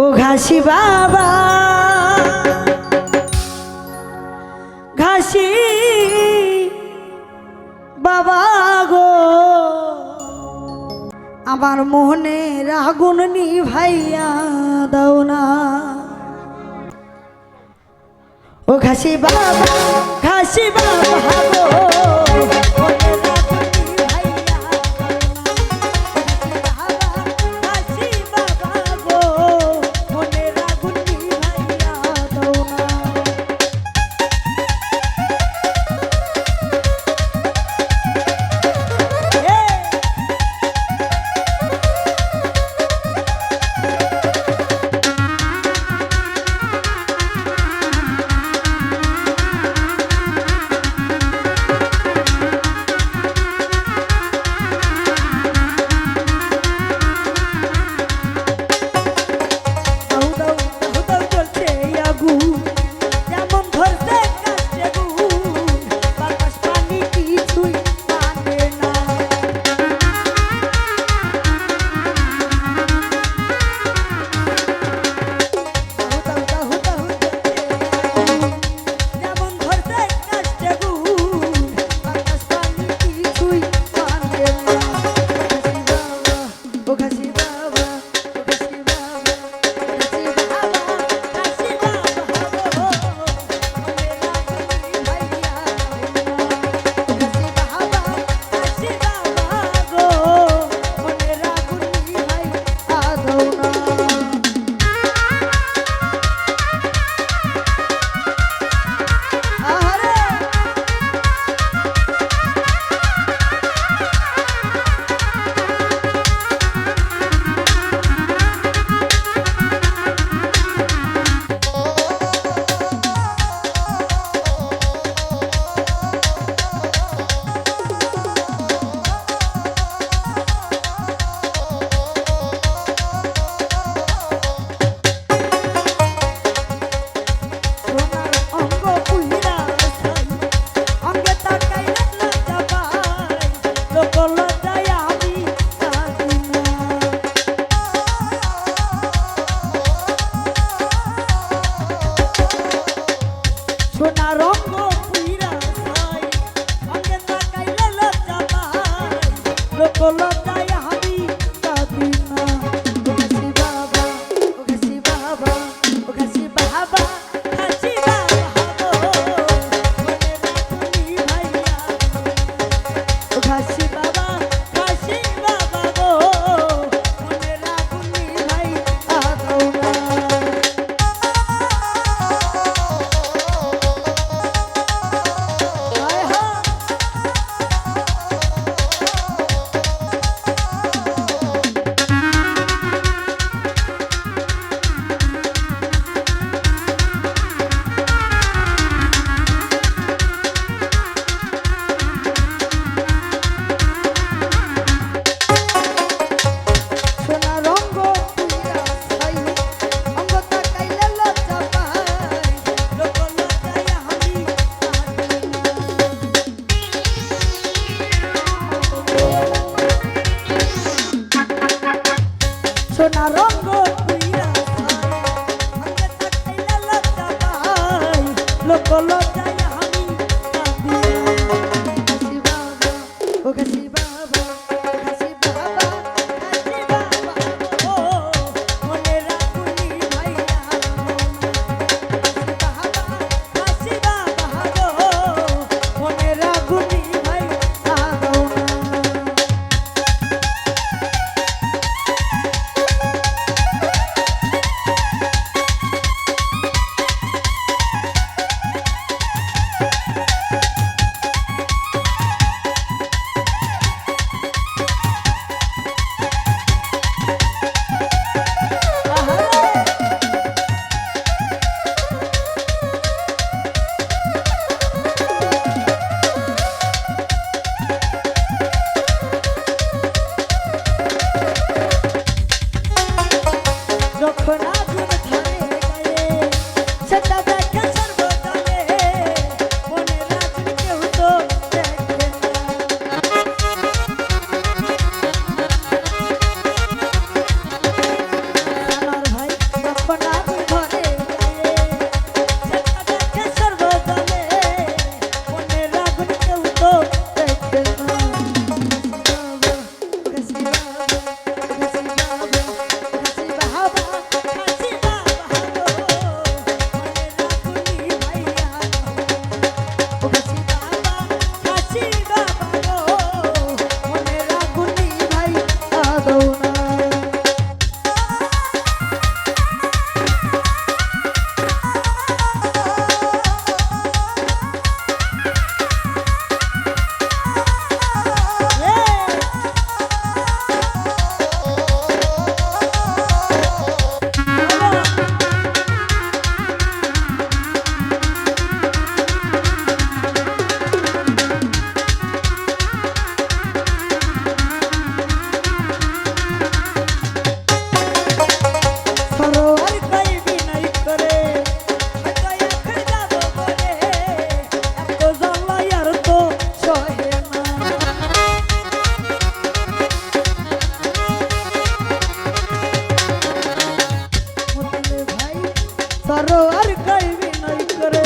ও ঘাসি বাবা। ঘাসি বাবা গো। আমার মনে রাগুন নিভাইয়া দাও না। ও ঘাসি বাবা ঘাসি বাবা গো। লোক লজ্জায় আমি কাঁদিয়া ওকে শিবা কাই বিনয় করে